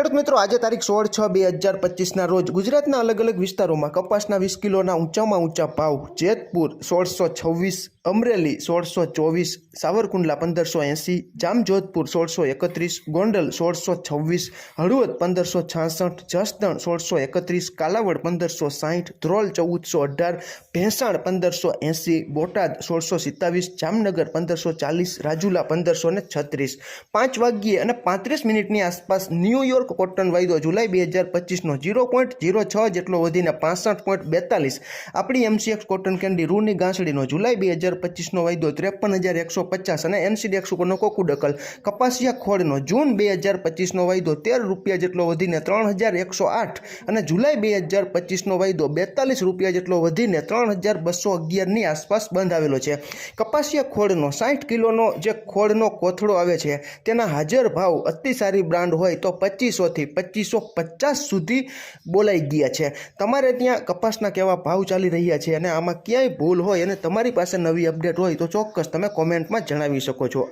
ખેડૂત મિત્રો, આજે તારીખ સોળ છ બે હજાર પચીસના રોજ ગુજરાતના અલગ અલગ વિસ્તારોમાં કપાસના વીસ કિલોના ઊંચામાં ઊંચા ભાવ, જેતપુર સોળસો છવ્વીસ, અમરેલી સોળસો ચોવીસ, સાવરકુંડલા પંદરસો એંસી, જામજોધપુર સોળસો એકત્રીસ, ગોંડલ સોળસો છવ્વીસ, હળવદ પંદરસો છાસઠ, જસદણ સોળસો એકત્રીસ, કાલાવડ પંદરસો સાહીઠ, ધ્રોલ ચૌદસો અઢાર, ભેંસાણ પંદરસો એંસી, બોટાદ સોળસો સિત્તાવીસ, જામનગર પંદરસો ચાલીસ, રાજુલા પંદરસો ને છત્રીસ. પાંચ વાગ્યે અને પાંત્રીસ મિનિટની આસપાસ ન્યૂયોર્ક કોટન વાયદો જુલાઈ બે હજાર પચીસનો જીરો પોઈન્ટ જીરો છ જેટલો વધીને પાસઠ પોઈન્ટ બેતાલીસ. આપણી એમસીએક્સ કોટન કેન્ડી રૂની ગાંસડીનો જુલાઈ બે હજાર પચીસનો વાયદો ત્રેપન હજાર એકસો પચાસ અને એનસીડી ઉપરનો પરનો કોકુડકલ કપાસિયા ખોળનો જૂન બે હજાર પચીસનો વાયદો તેર રૂપિયા જેટલો વધીને ત્રણ હજાર એકસો આઠ અને જુલાઈ બે હજાર પચીસનો વાયદો બેતાલીસ રૂપિયા જેટલો વધીને ત્રણ હજાર બસો અગિયારની આસપાસ બંધ આવેલો છે. કપાસિયા ખોળનો સાઠ કિલોનો જે ખોળનો કોથળો આવે છે, તેના હાજર ભાવ અતિ સારી બ્રાન્ડ હોય તો પચીસોથી પચીસો પચાસ સુધી બોલાઈ ગયા છે. તમારે ત્યાં કપાસના કેવા ભાવ ચાલી રહ્યા છે અને આમાં ક્યાંય ભૂલ હોય અને તમારી પાસે નવી અપડેટ હોય તો ચોક્કસ તમે કોમેન્ટમાં જણાવી શકો છો.